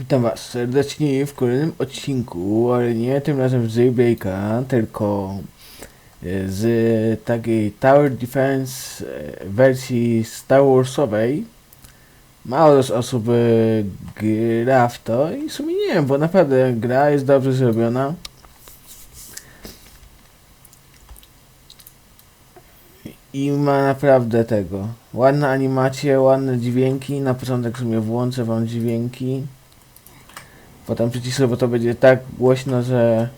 Witam Was serdecznie w kolejnym odcinku, ale nie tym razem z Jailbreaka, tylko e, z takiej Tower Defense e, wersji Star Warsowej. Mało osób e, gra w to i w sumie nie wiem, bo naprawdę gra jest dobrze zrobiona. I ma naprawdę tego. Ładne animacje, ładne dźwięki. Na początek w sumie włączę wam dźwięki. Potem przycisnę, bo to będzie tak głośno, że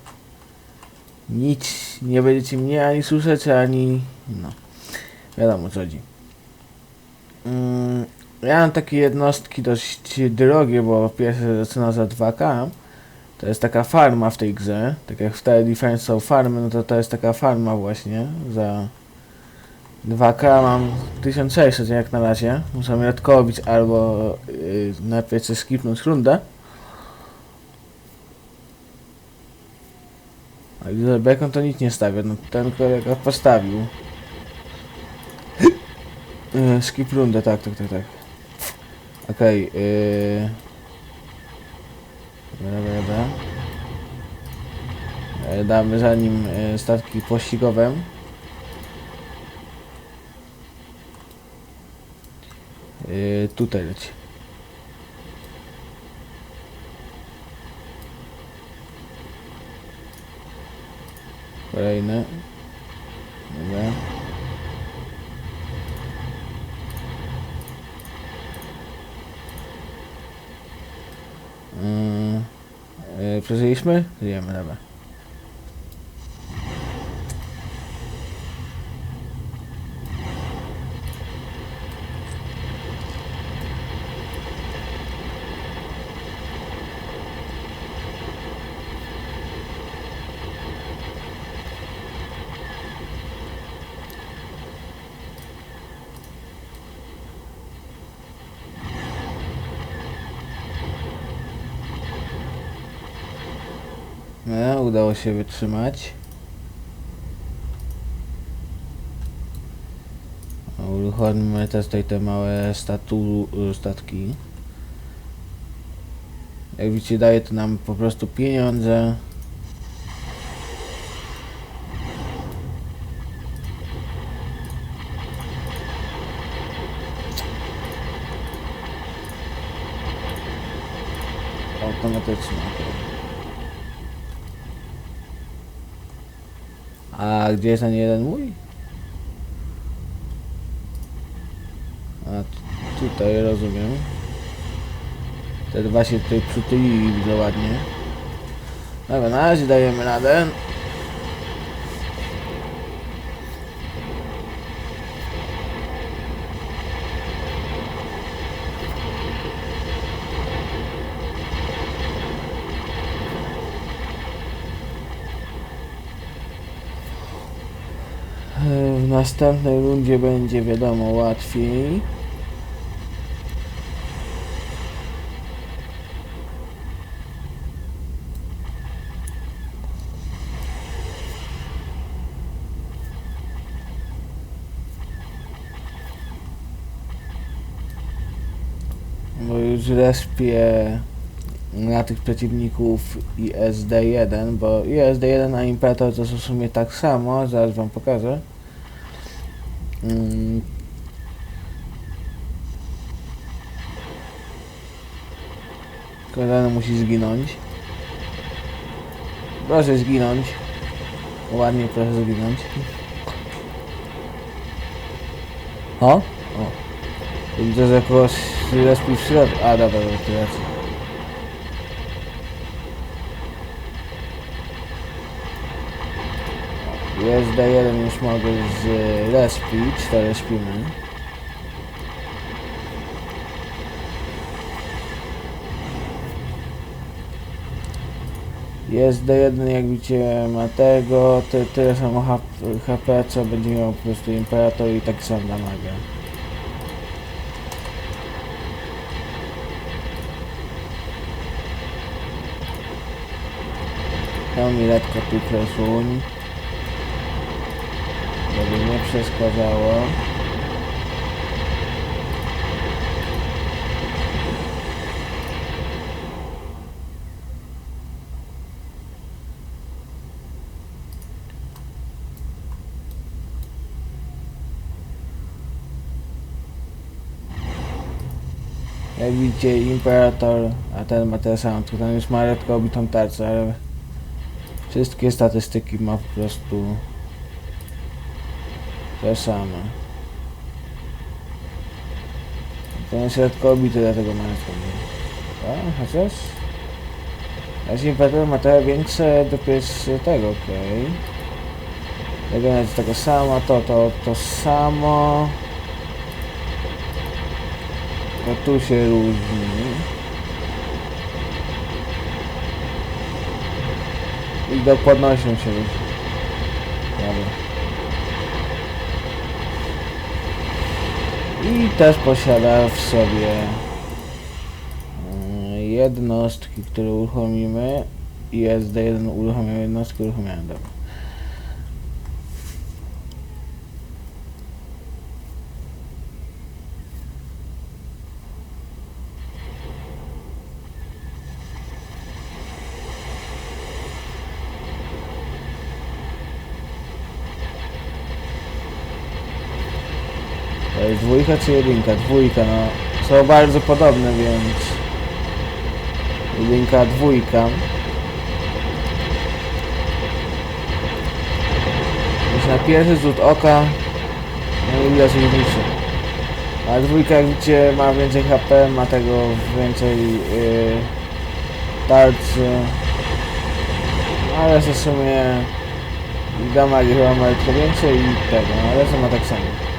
nic nie będziecie mnie ani słyszeć, ani no. Wiadomo co chodzi. Mm, ja mam takie jednostki dość drogie, bo pierwsze zaczyna za 2K. To jest taka farma w tej grze. Tak jak w Tower Defense są farmy, no to to jest taka farma właśnie za 2K mam 1600 jak na razie. Muszę mi odkobić albo yy, najpierw skipnąć rundę. A widzę, Bacon to nic nie stawia, no ten kolega postawił. Yy, skip rundę, tak, tak, tak, tak. Okej, yy... Dobra, dobra, dobra. Yy, Damy za nim yy, statki pościgowe. Yy, tutaj leci. Kolejny. Dobra. Yy, przeżyliśmy? Żyjemy, dobra. No, udało się wytrzymać. Uruchomimy też tutaj te małe statu, statki. Jak widzicie, daje to nam po prostu pieniądze. Automatycznie. okej. A gdzie jest ten jeden mój? A tutaj rozumiem. Te dwa się tutaj przytulili widzę ładnie. Dobra, na razie dajemy radę. W następnej rundzie będzie wiadomo łatwiej. Bo już respię na tych przeciwników ISD-1, bo ISD-1 a Imperator to są w sumie tak samo, zaraz wam pokażę. Mm. Kolega musi zginąć. Proszę zginąć. Ładnie proszę zginąć. O? O. Widzę, że kogoś respił w środku. A, dobra, to racja. Jest D1 już mogę z respić, to respimy. Jest D1 jak widzicie ma tego, ty, tyle samo HP, co będzie miał po prostu Imperator i tak sam damage. To mi lekko tu przesuń przeszkadzało. Jak widzicie, Imperator, a ten ma tyle samo, tylko tam już ma lekko obitą tarczę, ale wszystkie statystyki ma po prostu te same. Ten jest lekko obity, dlatego ma lekko A, chociaż? Aż Imperator ma trochę większe dopiero tego, okej. Okay. jest tego samo, to, to, to samo. To tu się różni. I do podnośną się różni. Dobra. I też posiada w sobie mm, jednostki, które uruchomimy. I jest do jeden uruchomiłem jednostki, uruchomiłem, dobra. Dwójka czy jedynka? Dwójka, no. Są bardzo podobne, więc... Jedynka, dwójka. Już na pierwszy rzut oka no widać różnicę. A dwójka, jak widzicie, ma więcej HP, ma tego więcej yy, tarczy. Ale w sumie i damage chyba ma tylko więcej i tego, no, ale to ma tak samo.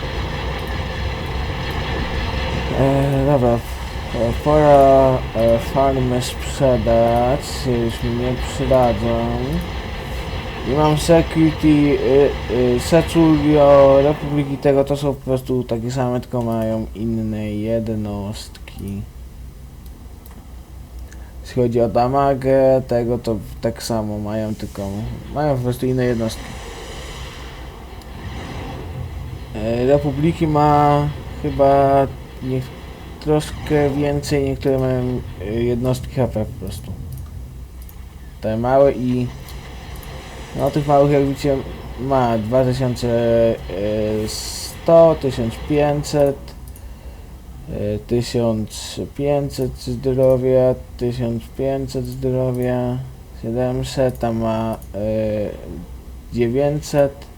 E, dobra, e, pora e, farmy sprzedać, już mi nie przydadzą. I mam security, y, Securio, Republiki tego, to są po prostu takie same, tylko mają inne jednostki. Jeśli chodzi o damagę, tego to tak samo mają, tylko mają po prostu inne jednostki. E, Republiki ma chyba niech troszkę więcej, niektóre mają y, jednostki HP po prostu. Te małe i no tych małych jak widzicie ma 2100, 1500 y, 1500 zdrowia, 1500 zdrowia, 700, tam ma y, 900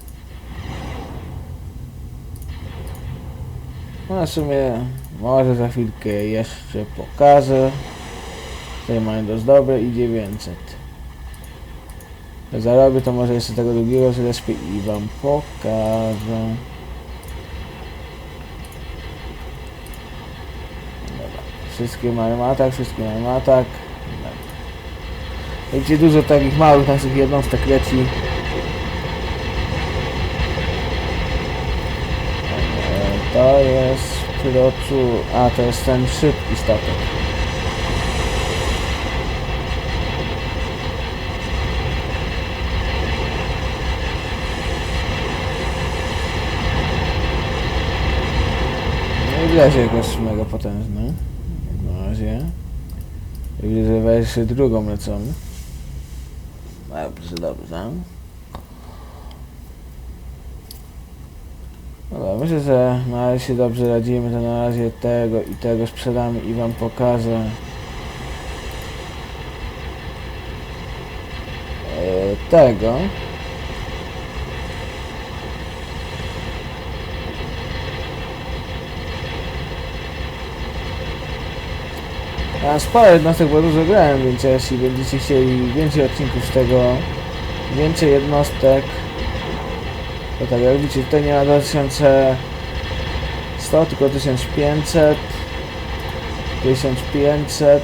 No w sumie może za chwilkę jeszcze pokażę. Tutaj mają dość dobre i 900. Jak zarobię to może jeszcze tego drugiego zrespię i wam pokażę. Dobra. Wszystkie mają atak, wszystkie mają atak. Dobra. Widzicie dużo takich małych naszych jednostek leci. E, To jest pilotu... A, to jest ten szybki statek. No i widać jakoś mega potężny. Na razie. I widzę, że drugą lecą. Dobrze, dobrze. Dobra, myślę, że na razie się dobrze radzimy, to na razie tego i tego sprzedamy i wam pokażę. E, tego. Ja sporo jednostek, bo dużo grałem, więc jeśli będziecie chcieli więcej odcinków z tego, więcej jednostek, to tak jak widzicie, tutaj nie ma 2100, tylko 1500, 1500,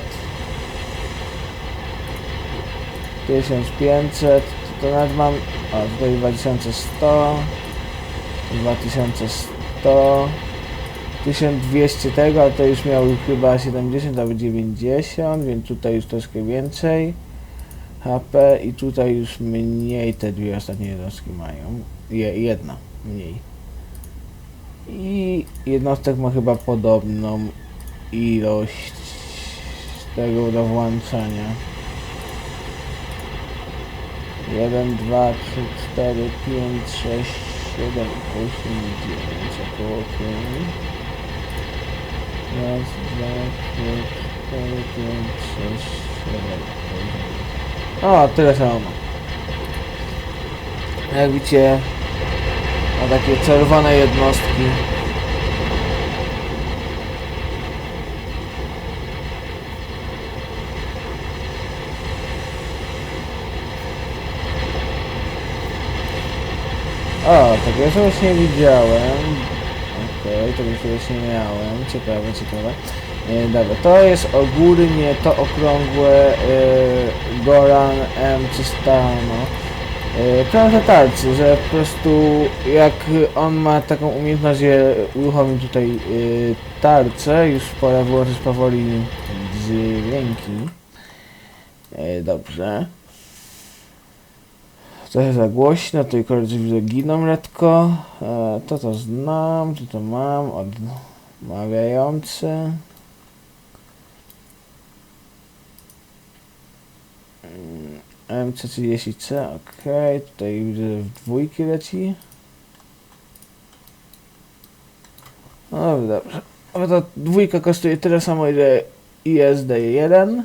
1500, to nawet mam, a tutaj 2100, 2100, 1200 tego, ale to już miał chyba 70 albo 90, więc tutaj już troszkę więcej HP i tutaj już mniej te dwie ostatnie jednostki mają. Je, jedna mniej. I jednostek ma chyba podobną ilość tego do włączania. 1, 2, 3, 4, 5, 6, 7, 8, 9, około 5. Raz, dwa, trzy, cztery, pięć, sześć, siedem, osiem. O, tyle samo. Jak widzicie, ma takie czerwone jednostki. O, tego czegoś nie widziałem. Okej, tego czegoś nie miałem. Ciekawe, ciekawe. E, dobra, to jest ogólnie to okrągłe e, Goran M300, no. E, Plan tarcy, że po prostu jak on ma taką umiejętność, że uruchomił tutaj e, tarczę, już pora wyłączyć powoli dźwięki. E, dobrze. Trochę za głośno, tylko widzę giną letko. E, to to znam, to to mam, odmawiający. MC30C, ok, tutaj widzę w dwójki leci. No dobrze. No to dwójka kosztuje tyle samo ile ISD1.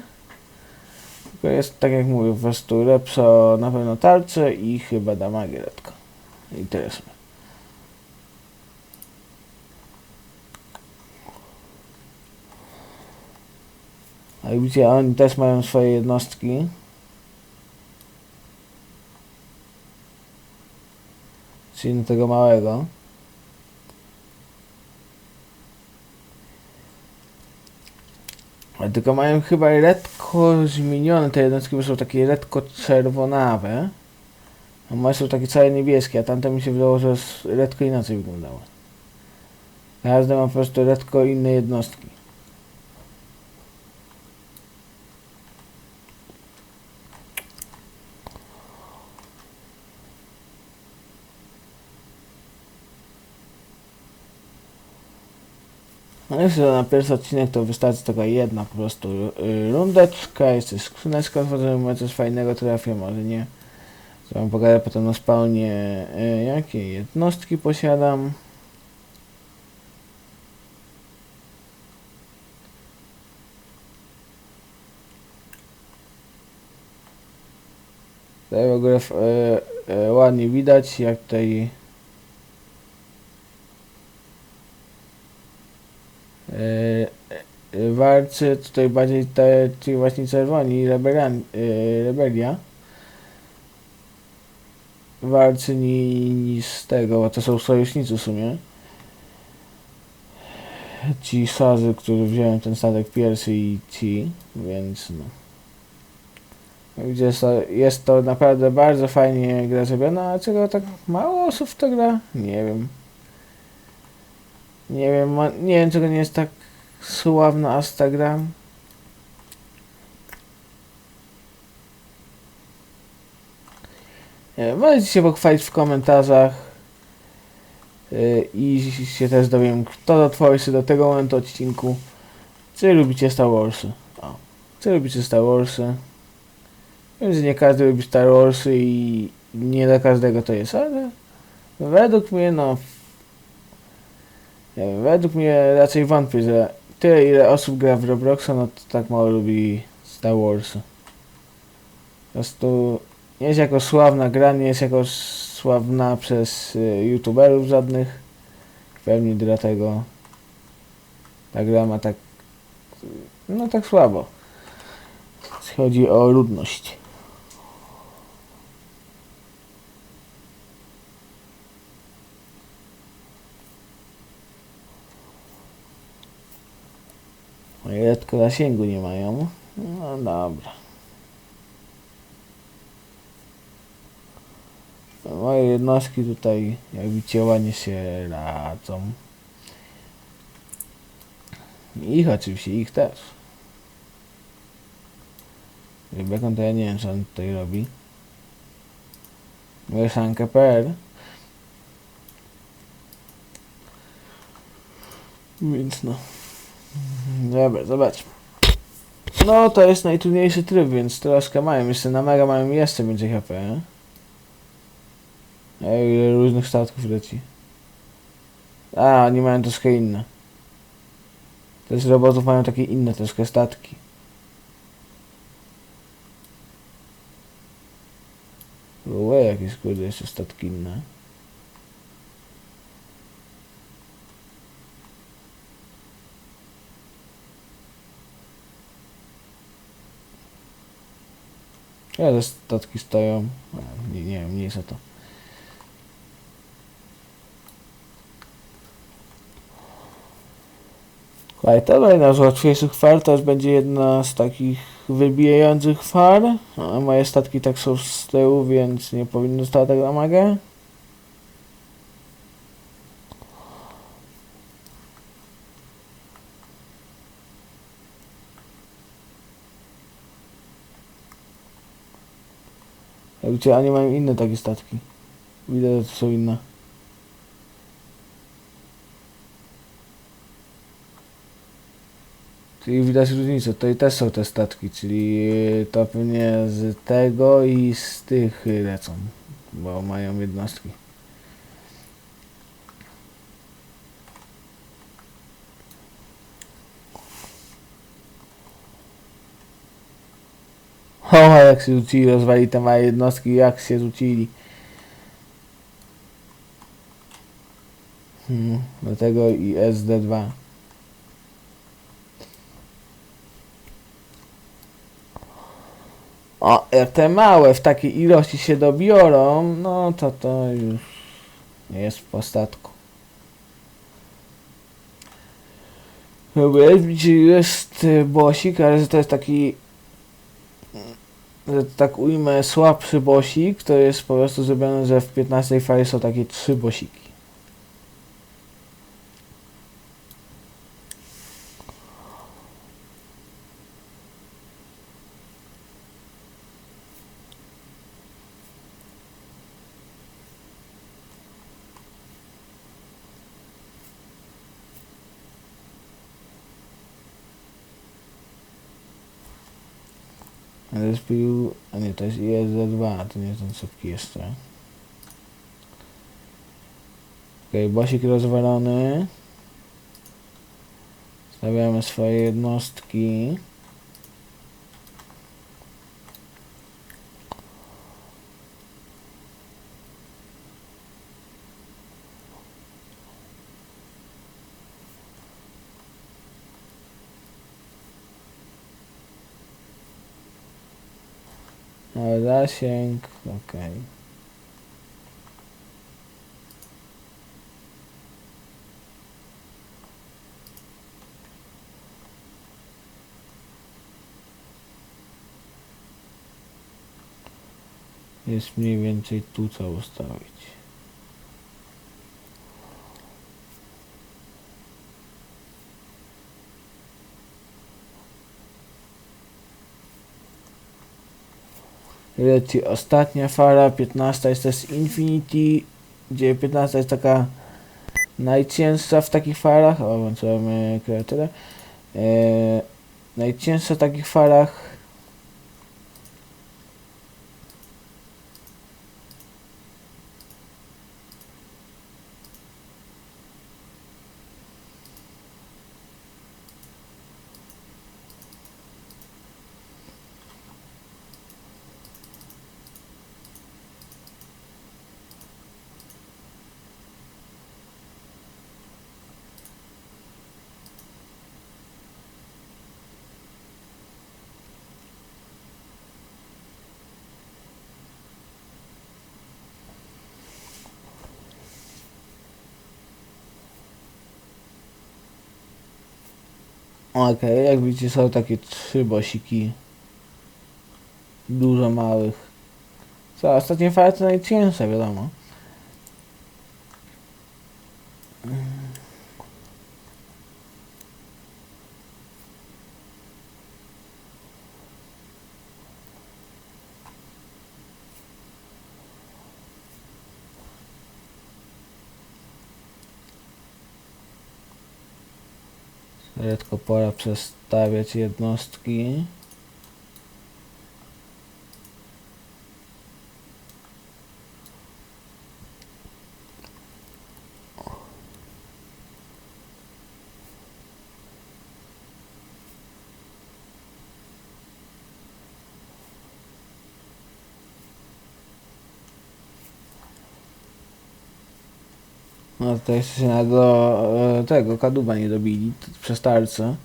Tylko jest, tak jak mówię, po prostu lepsza na pewno tarcze i chyba damage letko. I tyle sobie. A widzicie, oni też mają swoje jednostki. Czyli na tego małego. Tylko mają chyba redko zmienione te jednostki, są takie redko czerwonawe. A moje są takie całe niebieskie, a tamte mi się wydało, że redko inaczej wyglądały. Każdy ma po prostu redko inne jednostki. No jeszcze na pierwszy odcinek to wystarczy taka jedna po prostu y, rundeczka, jeszcze skrzyneczka otworzymy, może coś fajnego trafię, może nie. Co wam pokażę potem na spawnie y, jakie jednostki posiadam. Tutaj w ogóle y, ładnie widać jak tutaj y, y, walczy tutaj bardziej te, ci właśnie czerwoni, rebelian, y, rebelia. Walczy ni, niż z tego, bo to są sojusznicy w sumie. Ci sazy, którzy wziąłem ten statek pierwszy i ci, więc no. Jest to, jest to naprawdę bardzo fajnie gra zrobiona, a czego tak mało osób to gra? Nie wiem. Nie wiem, nie wiem czego nie jest tak sławna wiem, Możecie się pochwalić w komentarzach yy, i się też dowiem, kto to twórcy do tego momentu odcinku. Czy lubicie Star Warsy? O, czy lubicie Star Warsy? Wiem, że nie każdy lubi Star Warsy i nie dla każdego to jest, ale według mnie no według mnie raczej wątpię, że tyle ile osób gra w Robloxa, no to tak mało lubi Star Warsy. Po prostu nie jest jako sławna gra, nie jest jako sławna przez y, youtuberów żadnych. Pewnie dlatego ta gra ma tak no tak słabo. Chodzi o ludność. O ile tylko zasięgu nie mają. No dobra. Moje jednostki tutaj, jak widzicie, ładnie się radzą. Ich oczywiście, ich też. Rebekon to ja nie wiem, co on tutaj robi. Mieszankę.pl Więc no. Dobra, zobaczmy. No to jest najtrudniejszy tryb, więc troszkę mają. Jeszcze na mega mają jeszcze więcej HP. Ej, ile różnych statków leci. A, oni mają troszkę inne. Też robotów mają takie inne troszkę statki. Łe, jakieś kurde jeszcze statki inne. Ja te statki stoją. Nie, nie wiem, to. Słuchaj, to jedna z łatwiejszych far, już będzie jedna z takich wybijających far. A moje statki tak są z tyłu, więc nie powinno stać tak damagę. Gdzie oni mają inne takie statki. Widać, że to są inne. Czyli widać różnicę. To i też są te statki, czyli to pewnie z tego i z tych lecą, bo mają jednostki. O, jak się rzucili, rozwali te małe jednostki, jak się rzucili. Hmm, do tego i SD2. O, jak te małe w takiej ilości się dobiorą, no to to już nie jest w postatku. Dobra, jest y, bosik, ale to jest taki, że tak ujmę, słabszy bosik, to jest po prostu zrobione, że w 15 fali są takie trzy bosiki. Ale zbił, a nie, to jest ISD2, to nie ten szybki jeszcze. Okej, bosik rozwalony. Stawiamy swoje jednostki. No, Zasięg, okej. Jest mniej więcej tu co ustawić. Leci ostatnia fala, 15 jest jest Infinity, gdzie 15 jest taka najcięższa w takich falach, o włączamy kreatywę, e, najcięższa w takich falach Okej, jak widzicie są takie trzy bosiki. Dużo małych. Co, ostatnie fale to najcięższe, wiadomo. Rzadko pora przestawiać jednostki. No to jeszcze się na do e, tego kadłuba nie dobili przez tarczę.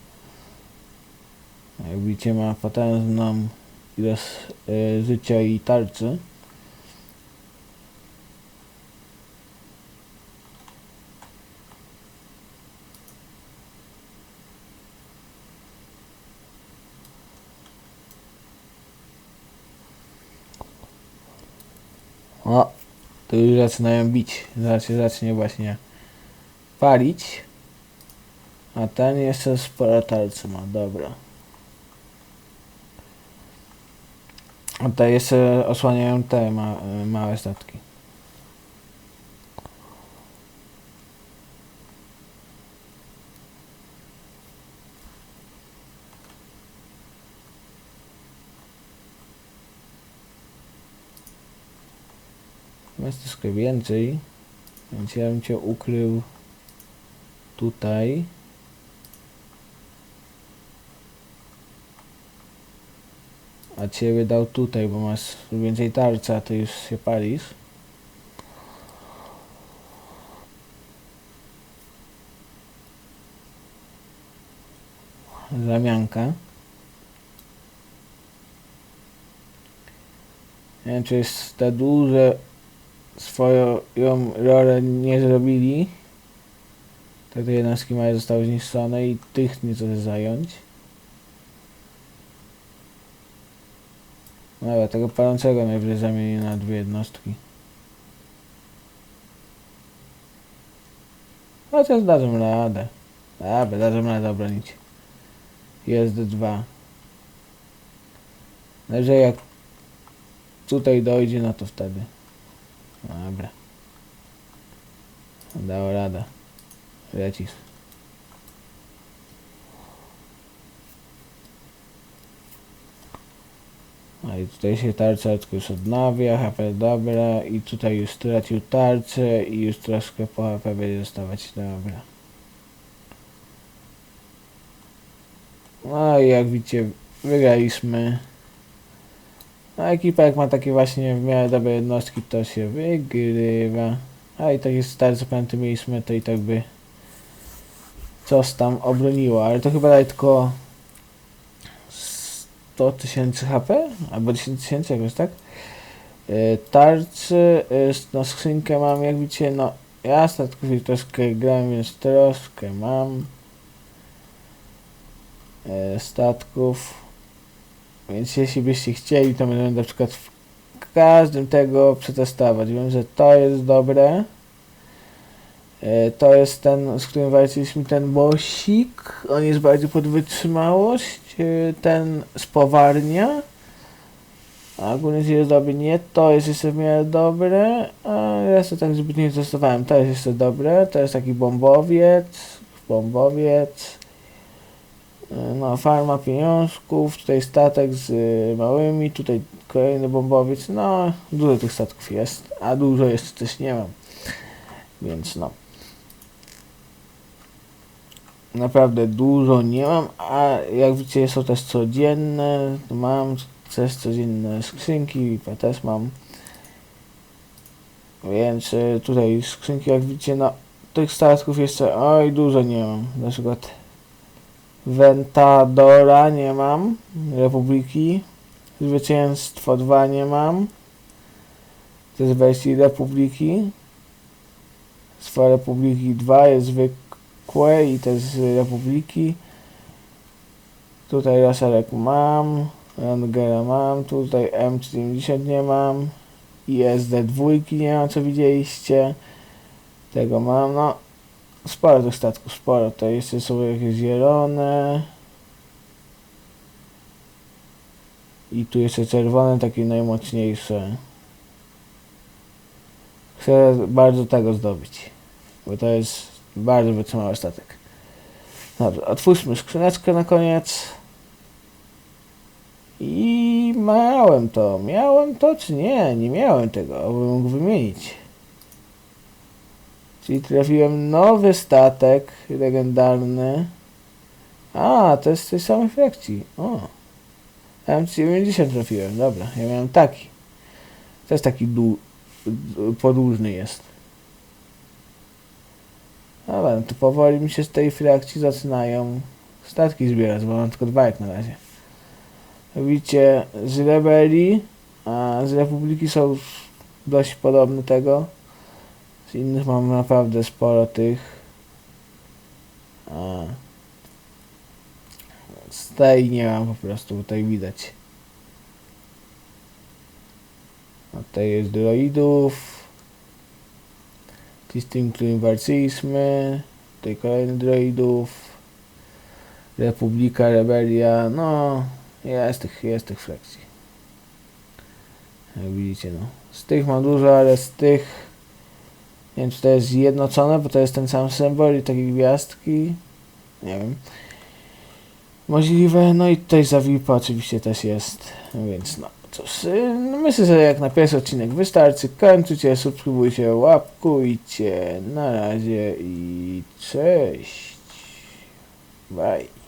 Jak widzicie ma potężną ilość e, życia i tarczy. O, tu już zaczynają bić. Zaraz się zacznie właśnie palić. A ten jeszcze sporo tarczy ma, dobra. A te jeszcze osłaniają te ma, małe statki. Jest troszkę więcej, więc ja bym cię ukrył tutaj. A ciebie dał tutaj, bo masz więcej tarczy, a ty już się palisz. Zamianka. Nie wiem, czy jest te duże swoją ją rolę nie zrobili. Te te jednostki mają zostały zniszczone i tych nie chce zająć. Dobra, tego palącego najwyżej zamienię na dwie jednostki. Chociaż dadzą radę. Dobra, dadzą radę obronić. Jest dwa. Najwyżej jak tutaj dojdzie, no to wtedy. Dobra. Dało radę. Lecisz. A i tutaj się tarcza już odnawia, HP dobra i tutaj już stracił tarczę i już troszkę po HP będzie dostawać dobra. No i jak widzicie wygraliśmy. No ekipa jak ma takie właśnie w miarę dobre jednostki to się wygrywa. A i takie starce pamięty mieliśmy to i tak by coś tam obroniło, ale to chyba daje tylko 100 tysięcy HP? Albo 10 tysięcy jakoś tak? Yy, tarczy, no skrzynkę mam jak widzicie, no ja statków troszkę gram, więc troszkę mam yy, statków. Więc jeśli byście chcieli, to możemy na przykład w każdym tego przetestować. Wiem, że to jest dobre. E, To jest ten, z którym walczyliśmy, ten bosik. On jest bardziej pod wytrzymałość. E, Ten spowarnia. A ogólnie jest dobry. Nie, to jest jeszcze w miarę dobre. A ja sobie tak zbytnio nie testowałem. To jest jeszcze dobre. To jest taki bombowiec. Bombowiec. E, No, farma pieniążków, tutaj statek z małymi, tutaj kolejny bombowiec, no, dużo tych statków jest, a dużo jeszcze też nie mam, więc no. Naprawdę dużo nie mam, a jak widzicie są też codzienne, mam też codzienne skrzynki, ja też mam. Więc y, tutaj skrzynki jak widzicie, no tych statków jeszcze, oj dużo nie mam, na przykład Ventadora nie mam. Republiki. Zwycięstwo 2 nie mam. To jest wersji Republiki. Swa Republiki 2 jest zwykłe i jest z Republiki. Tutaj Raszerek mam. Rangera mam. Tutaj M70 nie mam. I SD2 nie mam, co widzieliście. Tego mam, no. Sporo tych statków, sporo. To jeszcze są jakieś zielone. I tu jeszcze czerwone, takie najmocniejsze. Chcę bardzo tego zdobyć. Bo to jest bardzo wytrzymały statek. Dobrze, otwórzmy skrzyneczkę na koniec. I miałem to. Miałem to czy nie? Nie miałem tego, abym mógł wymienić. Czyli trafiłem nowy statek legendarny. A, to jest z tej samej frakcji. O. M90 trafiłem, dobra. Ja miałem taki. To jest taki dłu- d- podłużny jest. Dobra, no to powoli mi się z tej frakcji zaczynają statki zbierać, bo mam tylko dwa jak na razie. Widzicie, z rebelii, a z republiki są dość podobne tego. Z innych mam naprawdę sporo tych. A z tej nie mam po prostu, tutaj widać. A tutaj jest droidów. System inwarcyjsmy. Tutaj kolejny droidów. Republika, Rebelia. No, jest tych, jest tych frakcji. Jak widzicie, no. Z tych mam dużo, ale z tych nie wiem, czy to jest zjednoczone, bo to jest ten sam symbol i takie gwiazdki. Nie wiem. Możliwe, no i tutaj zawipa oczywiście też jest, więc no cóż, no myślę, że jak na pierwszy odcinek wystarczy, kończycie, subskrybujcie, łapkujcie, na razie i cześć, bye.